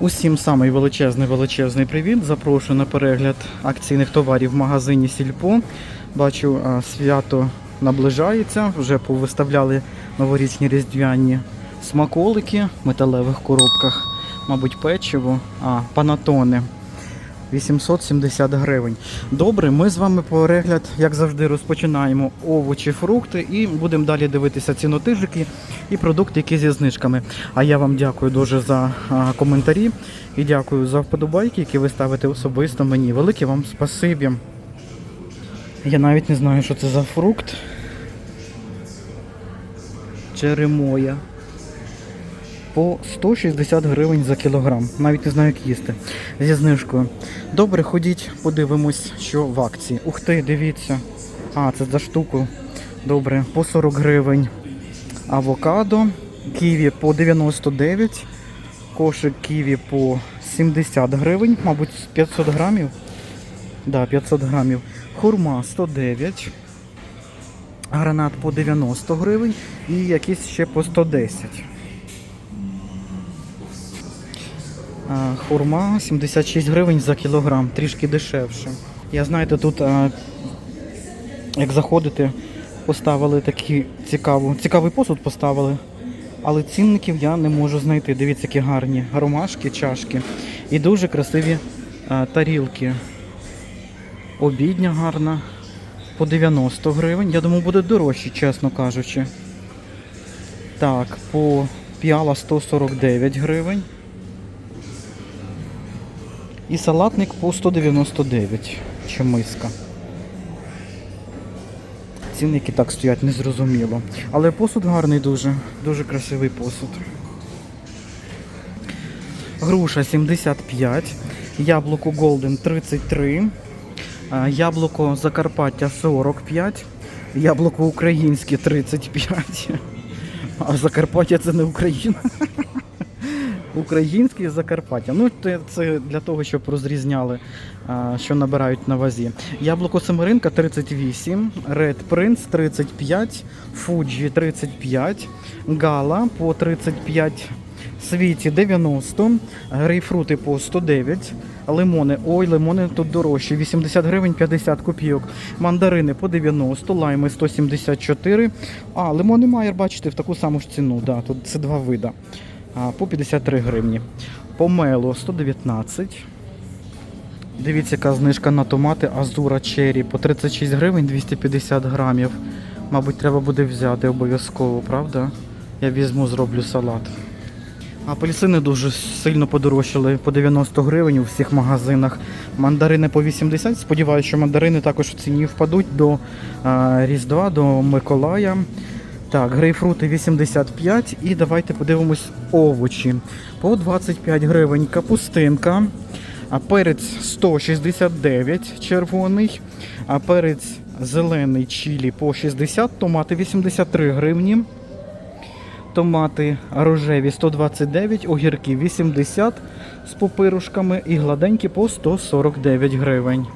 Усім самий величезний величезний привіт. Запрошую на перегляд акційних товарів в магазині Сільпо. Бачу, свято наближається. Вже повиставляли новорічні різдвяні смаколики в металевих коробках, мабуть, печиво, а панатони. 870 гривень. Добре, ми з вами перегляд, як завжди, розпочинаємо овочі, фрукти і будемо далі дивитися цінотижики і продукти, які зі знижками. А я вам дякую дуже за коментарі і дякую за вподобайки, які ви ставите особисто мені. Велике вам спасибі. Я навіть не знаю, що це за фрукт. Черемоя. По 160 гривень за кілограм. Навіть не знаю, як їсти. Зі знижкою. Добре, ходіть, подивимось, що в акції. Ух ти, дивіться. А, це за штуку. Добре, по 40 гривень. Авокадо. Ківі по 99. Кошик ківі по 70 гривень, мабуть, 500 грамів. Да, 500 грамів. Хурма 109. Гранат по 90 гривень і якийсь ще по 110. Хурма 76 гривень за кілограм, трішки дешевше. Я знаєте, тут, як заходите, поставили такий цікаву, цікавий посуд поставили, але цінників я не можу знайти. Дивіться, які гарні ромашки, чашки і дуже красиві а, тарілки. Обідня гарна по 90 гривень. Я думаю, буде дорожче, чесно кажучи. Так, по піала 149 гривень. І салатник по 199 чи миска. Цінники так стоять незрозуміло. Але посуд гарний дуже, дуже красивий посуд. Груша 75, яблуко Golden 33, яблуко Закарпаття 45, яблуко українське 35. А Закарпаття це не Україна. Українське Закарпаття. Ну, це, для того, щоб розрізняли, що набирають на вазі. Яблуко Семеринка 38, Red Prince 35, Fuji 35, Гала по 35, Світі 90, грейпфрути по 109, лимони. Ой, лимони тут дорожчі, 80 гривень 50 копійок. Мандарини по 90, лайми 174. А, лимони Майер, бачите, в таку саму ж ціну. Да, тут це два вида. По 53 гривні. Помело 119. Дивіться, яка знижка на томати Азура Черрі по 36 гривень 250 грамів. Мабуть, треба буде взяти обов'язково, правда? Я візьму, зроблю салат. Апельсини дуже сильно подорожчали по 90 гривень у всіх магазинах. Мандарини по 80. Сподіваюся, що мандарини також в ціні впадуть до Різдва, до Миколая. Так, грейпфрути 85 і давайте подивимось овочі. По 25 гривень капустинка, а перець 169 червоний, а перець зелений чилі по 60, томати 83 гривні. Томати рожеві 129, огірки 80 з попирушками і гладенькі по 149 гривень.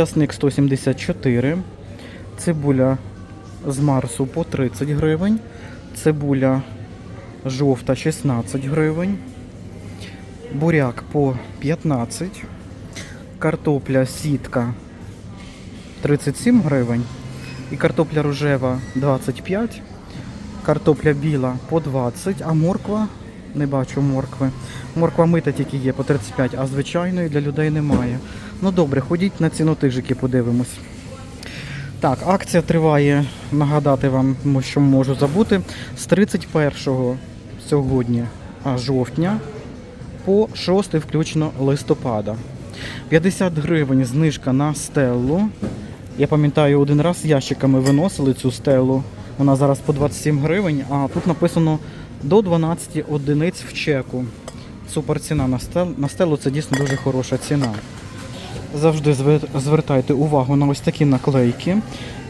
Часник 174, цибуля з Марсу по 30 гривень, цибуля жовта 16 гривень, буряк по 15, картопля сітка 37 гривень і картопля рожева 25, картопля біла по 20, а морква не бачу моркви. Морква мита тільки є по 35, а звичайної для людей немає. Ну добре, ходіть на цінотижики, подивимось. Так, акція триває, нагадати вам, що можу забути, з 31 сьогодні жовтня по 6 включно листопада. 50 гривень знижка на стелу. Я пам'ятаю, один раз ящиками виносили цю стелу. Вона зараз по 27 гривень, а тут написано до 12 одиниць в чеку. Супер ціна на стелу. На стелу це дійсно дуже хороша ціна. Завжди звертайте увагу на ось такі наклейки,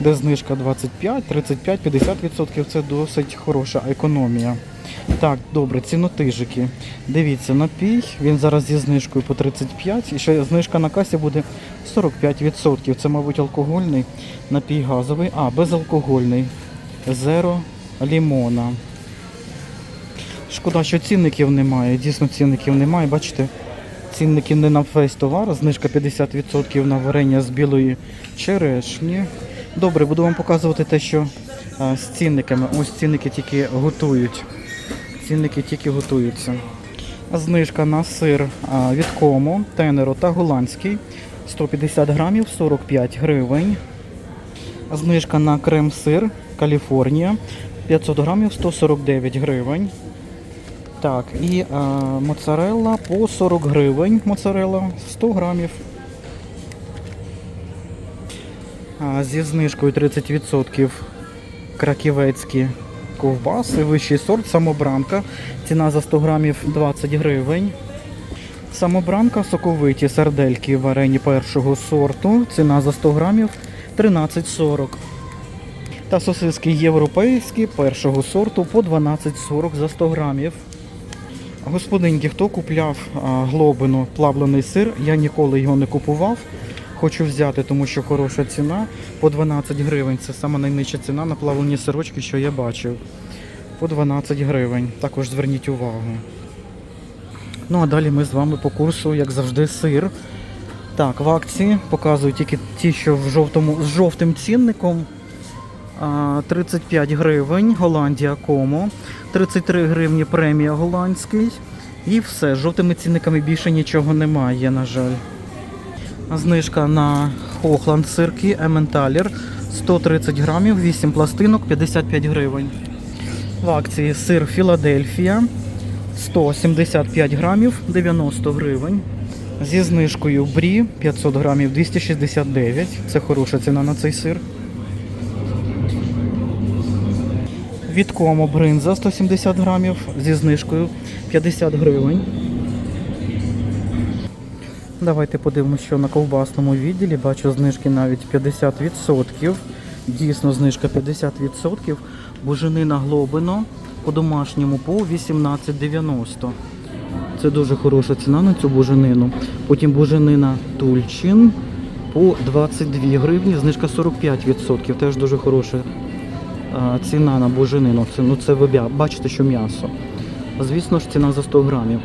де знижка 25, 35, 50%. Це досить хороша економія. Так, добре, цінотижики. Дивіться, напій, він зараз зі знижкою по 35, і ще знижка на касі буде 45%. Це, мабуть, алкогольний напій газовий, а безалкогольний. Зеро лімона. Шкода, що цінників немає. Дійсно, цінників немає. Бачите, цінники не на весь товар, знижка 50% на варення з білої черешні. Добре, буду вам показувати те, що а, з цінниками. Ось цінники тільки готують. Цінники тільки готуються. Знижка на сир а, від Комо, Тенеро та Голландський 150 грамів 45 гривень. Знижка на крем-сир Каліфорнія 500 грамів 149 гривень. Так, і а, моцарелла по 40 гривень. Моцарелла 100 грамів. А, зі знижкою 30% краківецькі ковбаси, вищий сорт, самобранка. Ціна за 100 грамів 20 гривень. Самобранка соковиті сардельки варені першого сорту. Ціна за 100 грамів 13,40. Та сосиски європейські першого сорту по 12,40 за 100 грамів. Господинки, хто купляв глобину плавлений сир, я ніколи його не купував. Хочу взяти, тому що хороша ціна по 12 гривень. Це сама найнижча ціна на плавлені сирочки, що я бачив. По 12 гривень. Також зверніть увагу. Ну а далі ми з вами по курсу, як завжди, сир. Так, в акції показую тільки ті, що в жовтому, з жовтим цінником. А, 35 гривень, Голландія Комо, 33 гривні премія голландський. І все, з жовтими цінниками більше нічого немає, на жаль. Знижка на Хохланд сирки Ементалір 130 грамів, 8 пластинок, 55 гривень. В акції сир Філадельфія 175 грамів, 90 гривень. Зі знижкою Брі 500 грамів 269. Це хороша ціна на цей сир. Від Комо бринза 170 грамів зі знижкою 50 гривень. Давайте подивимося, що на ковбасному відділі бачу знижки навіть 50%. Дійсно, знижка 50%. Буженина глобино по-домашньому по 18,90. Це дуже хороша ціна на цю буженину. Потім буженина Тульчин по 22 гривні, знижка 45%. Теж дуже хороша ціна на буженину. Це, ну, це ви бачите, що м'ясо. Звісно ж, ціна за 100 грамів.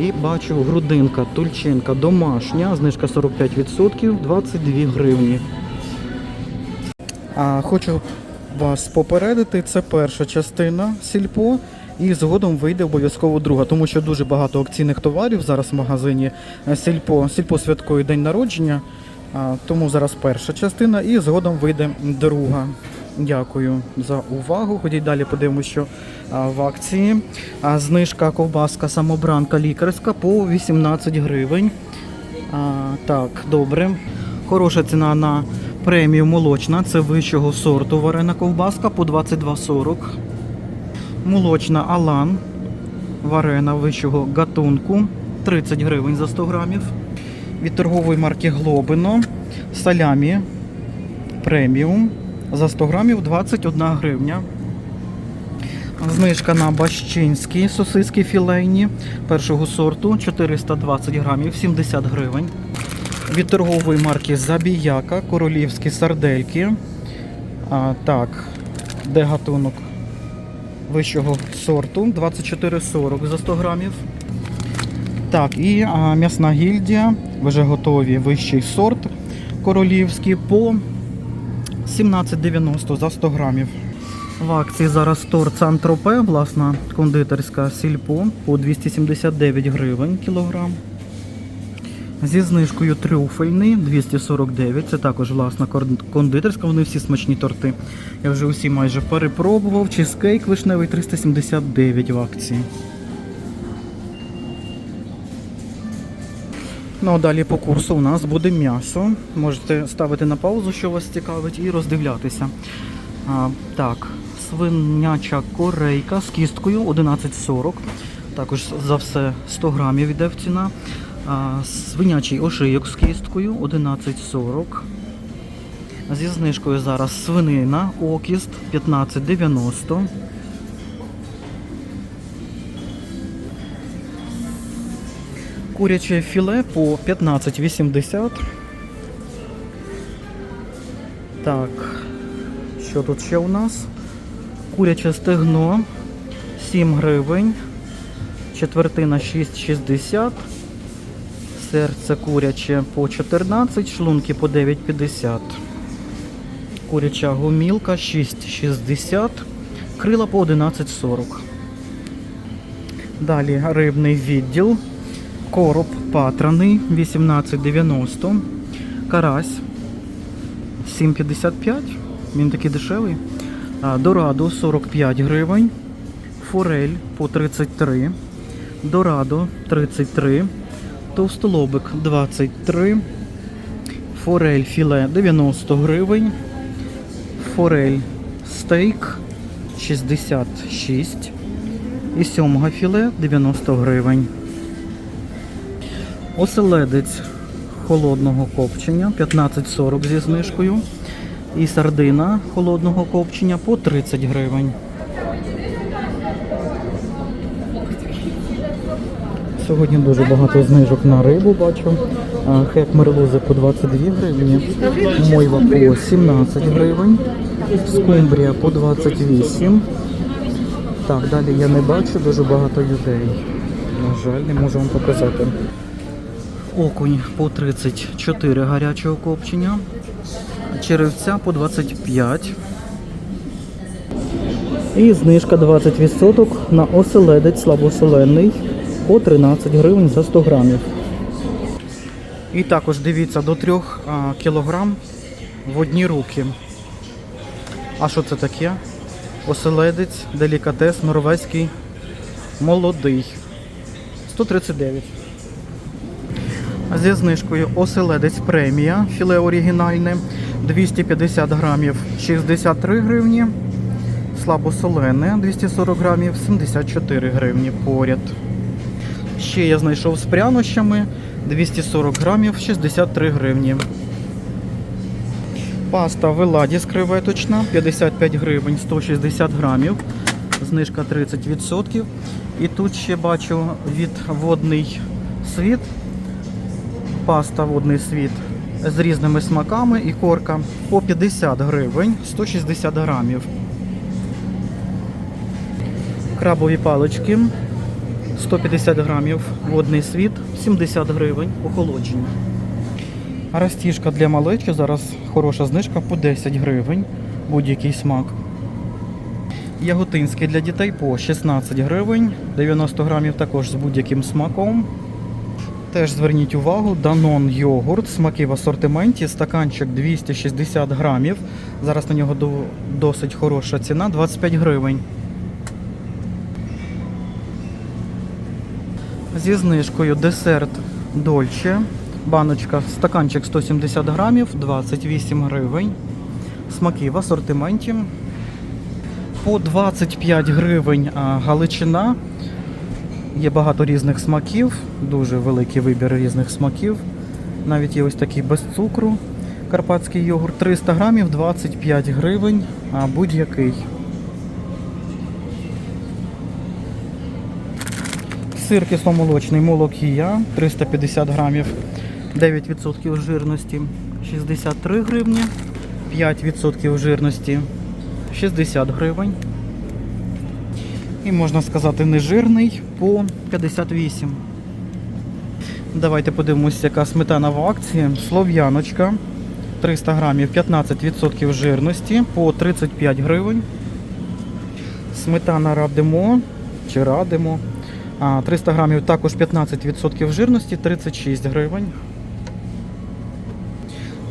І бачу грудинка, тульчинка домашня, знижка 45%, 22 гривні. А, хочу вас попередити, це перша частина сільпо. І згодом вийде обов'язково друга, тому що дуже багато акційних товарів зараз в магазині е, Сільпо. Сільпо святкує день народження, тому зараз перша частина і згодом вийде друга. Дякую за увагу. Ходіть далі, подивимося, що в акції. Знижка ковбаска самобранка лікарська по 18 гривень. Так, добре. Хороша ціна на премію молочна. Це вищого сорту варена ковбаска по 22,40. Молочна Алан. Варена вищого гатунку 30 гривень за 100 грамів. Від торгової марки Глобино. Салямі преміум за 100 грамів 21 гривня. Знижка на бащинські сосиски філейні першого сорту 420 грамів 70 гривень. Від торгової марки Забіяка королівські сардельки. А, так, де гатунок вищого сорту 24,40 за 100 грамів. Так, і а, м'ясна гільдія, вже готові вищий сорт королівський по 17,90 за 100 грамів. В акції зараз торт Сан-Тропе, власна кондитерська сільпо по 279 гривень кілограм. Зі знижкою трюфельний 249. Це також власна кондитерська. Вони всі смачні торти. Я вже усі майже перепробував. Чизкейк вишневий 379 в акції. Ну а далі по курсу у нас буде м'ясо. Можете ставити на паузу, що вас цікавить, і роздивлятися. А, так, свиняча корейка з кісткою 11,40. Також за все 100 грамів іде в ціна. А, свинячий ошийок з кісткою 11,40. Зі знижкою зараз свинина, окіст 15,90. Куряче філе по 15,80. Так, що тут ще у нас? Куряче стегно 7 гривень. Четвертина 6,60. Серце куряче по 14, шлунки по 9,50. Куряча гумілка 6,60. Крила по 11,40. Далі рибний відділ. Короб патраний 18,90. Карась 7,55. Він такий дешевий. Дорадо 45 гривень. Форель по 33. Дорадо 33. Товстолобик 23. Форель філе 90 гривень. Форель стейк 66. І сьомга філе 90 гривень. Оселедець холодного копчення 15,40 зі знижкою. І сардина холодного копчення по 30 гривень. Сьогодні дуже багато знижок на рибу бачу. Хек мерлузи по 22 гривні, мойва по 17 гривень, скумбрія по 28. Так, далі я не бачу дуже багато людей. На жаль, не можу вам показати. Окунь по 34 гарячого копчення, черевця по 25. І знижка 20% на оселедець слабосолений по 13 гривень за 100 грамів. І також дивіться до 3 а, кілограм в одні руки. А що це таке? Оселедець, делікатес, норвезький, молодий. 139. Зі знижкою оселедець премія, філе оригінальне 250 грамів 63 гривні. Слабосолене 240 грамів 74 гривні поряд. Ще я знайшов з прянощами 240 грамів 63 гривні. Паста Веладіс креветочна 55 гривень 160 грамів. Знижка 30%. І тут ще бачу від водний світ. Паста водний світ з різними смаками і корка по 50 гривень 160 грамів. Крабові палички 150 грамів, водний світ 70 гривень, охолоджені. Растіжка для малечі зараз хороша знижка по 10 гривень, будь-який смак. Яготинський для дітей по 16 гривень, 90 грамів також з будь-яким смаком. Теж зверніть увагу, Данон йогурт, смаки в асортименті, стаканчик 260 грамів. Зараз на нього досить хороша ціна, 25 гривень. Зі знижкою десерт Дольче. Баночка, стаканчик 170 грамів, 28 гривень. Смаки в асортименті. По 25 гривень галичина. Є багато різних смаків, дуже великий вибір різних смаків. Навіть є ось такий без цукру. Карпатський йогурт 300 грамів, 25 гривень, а будь-який. Сир кисломолочний молокія 350 грамів, 9% жирності, 63 гривні, 5% жирності, 60 гривень. І можна сказати нежирний по 58. Давайте подивимося, яка сметана в акції. Слов'яночка 300 грамів, 15% жирності по 35 гривень. Сметана Радимо чи Радимо. 300 грамів також 15% жирності, 36 гривень.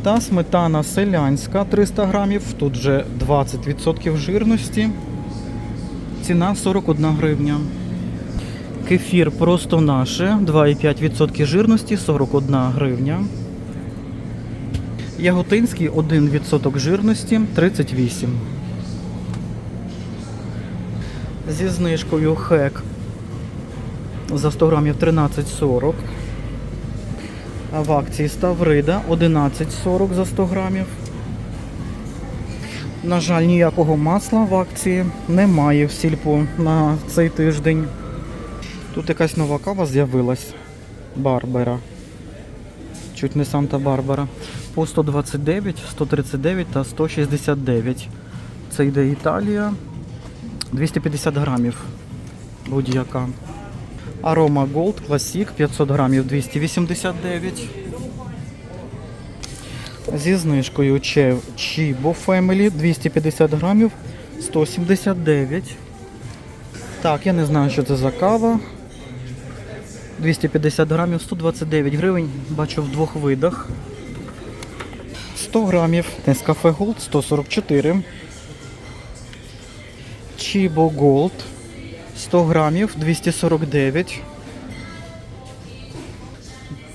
Та сметана селянська 300 грамів, тут вже 20% жирності. Ціна 41 гривня. Кефір просто наше, 2,5% жирності, 41 гривня. Яготинський 1% жирності, 38. Зі знижкою хек за 100 грамів 13,40. А в акції Ставрида 11,40 за 100 грамів. На жаль, ніякого масла в акції немає в сільпо на цей тиждень. Тут якась нова кава з'явилась. Барбара. Чуть не Санта-Барбара. По 129, 139 та 169. Це йде Італія. 250 грамів. Будь-яка. Арома Gold Classic 500 грамів 289. Зі знижкою Chibo Family 250 грамів 179. Так, я не знаю, що це за кава. 250 грамів 129 гривень. Бачу в двох видах. 100 грамів Nescafe Gold 144. Chibo Gold 100 грамів 249.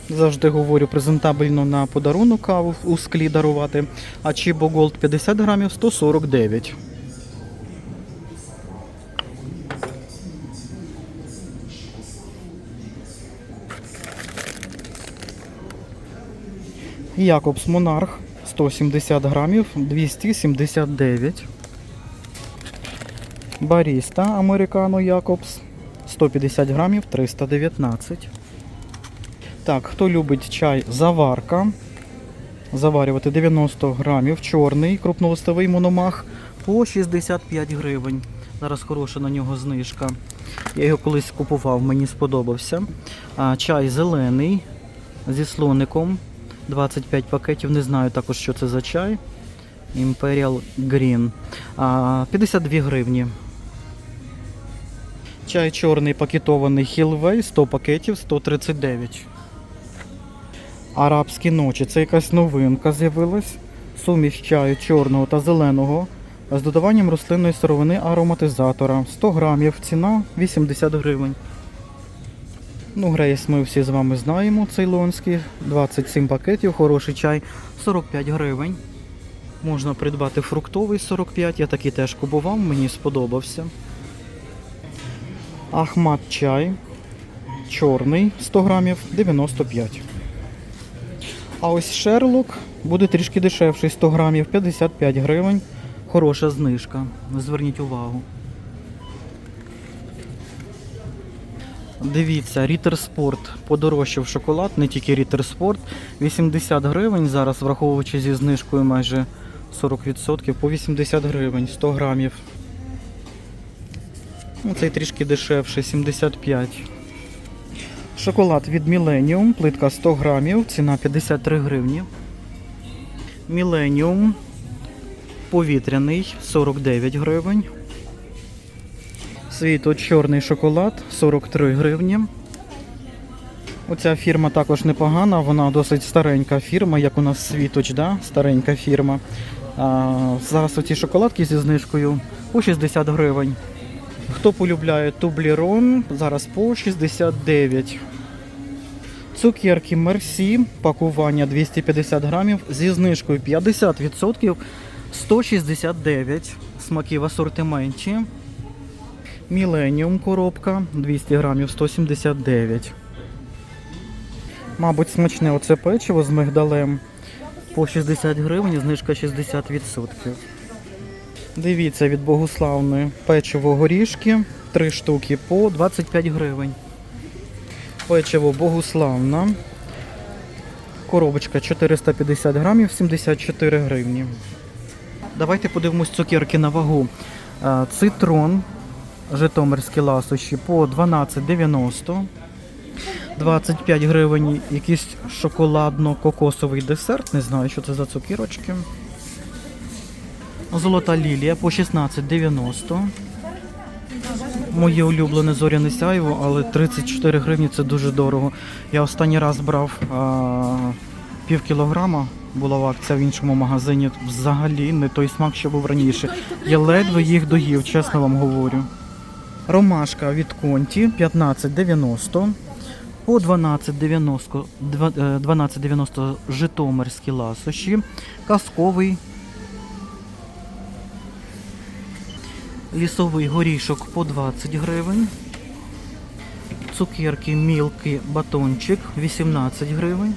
Завжди говорю презентабельно на подарунок каву у склі дарувати. А Chibo Gold 50 грамів 149. Якобс Монарх 170 грамів 279. Баріста Американо Якобс 150 грамів 319. Так, хто любить чай заварка? Заварювати 90 грамів, чорний крупнолистовий мономах по 65 гривень. Зараз хороша на нього знижка. Я його колись купував, мені сподобався. Чай зелений зі слоником. 25 пакетів. Не знаю також, що це за чай. Imperial Green. А, 52 гривні. Чай чорний пакетований Hillway, 100 пакетів, 139. Арабські ночі. Це якась новинка з'явилась. Суміш чаю чорного та зеленого з додаванням рослинної сировини ароматизатора. 100 грамів. Ціна 80 гривень. Ну, Грейс ми всі з вами знаємо, цейлонський. 27 пакетів, хороший чай, 45 гривень. Можна придбати фруктовий 45, я такий теж купував, мені сподобався. Ахмат чай. Чорний 100 грамів 95. А ось Шерлок буде трішки дешевший 100 грамів 55 гривень. Хороша знижка. Зверніть увагу. Дивіться, Рітер Спорт подорожчав шоколад, не тільки Рітер Спорт. 80 гривень зараз, враховуючи зі знижкою майже 40%, по 80 гривень, 100 грамів. Ну, цей трішки дешевше, 75. Шоколад від Millennium, плитка 100 грамів, ціна 53 гривні. Millennium повітряний 49 гривень. Світо чорний шоколад 43 гривні. Оця фірма також непогана, вона досить старенька фірма, як у нас Світоч, да? старенька фірма. А, зараз оці шоколадки зі знижкою по 60 гривень. Хто полюбляє тублірон, зараз по 69. Цукерки Мерсі, пакування 250 грамів зі знижкою 50%, 169 смаки в асортименті. Міленіум коробка 200 грамів 179. Мабуть, смачне оце печиво з мигдалем по 60 гривень, знижка 60%. Дивіться від Богуславної печиво горішки 3 штуки по 25 гривень. Печиво Богуславна. Коробочка 450 грамів 74 гривні. Давайте подивимось цукерки на вагу. Е, Цитрон, Житомирські ласощі по 12,90. 25 гривень якийсь шоколадно-кокосовий десерт. Не знаю, що це за цукірочки. Золота лілія по 16,90. Моє улюблене зоряне сяйво, але 34 гривні це дуже дорого. Я останній раз брав а, пів кілограма, була акція в іншому магазині. Взагалі не той смак, що був раніше. Я ледве їх доїв, чесно вам говорю. Ромашка від Конті 15,90. По 12,90 два- е, 12,90 житомирські ласощі. Казковий Лісовий горішок по 20 гривень. Цукерки, мілки, батончик 18 гривень.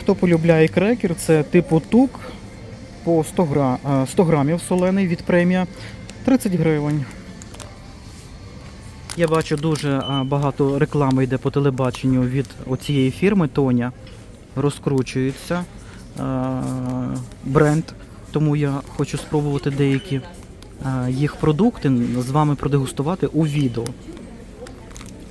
Хто полюбляє крекер, це типу тук по 100, гра, е, 100 грамів солений від премія 30 гривень. Я бачу дуже багато реклами йде по телебаченню від оцієї фірми Тоня. Розкручується бренд, тому я хочу спробувати деякі їх продукти з вами продегустувати у відео.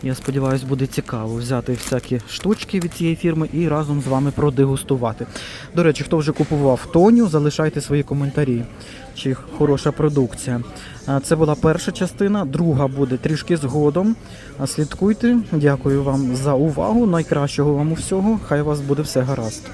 Я сподіваюся, буде цікаво взяти всякі штучки від цієї фірми і разом з вами продегустувати. До речі, хто вже купував Тоню, залишайте свої коментарі, чи хороша продукція. Це була перша частина, друга буде трішки згодом. Слідкуйте. Дякую вам за увагу. Найкращого вам усього. Хай у вас буде все гаразд.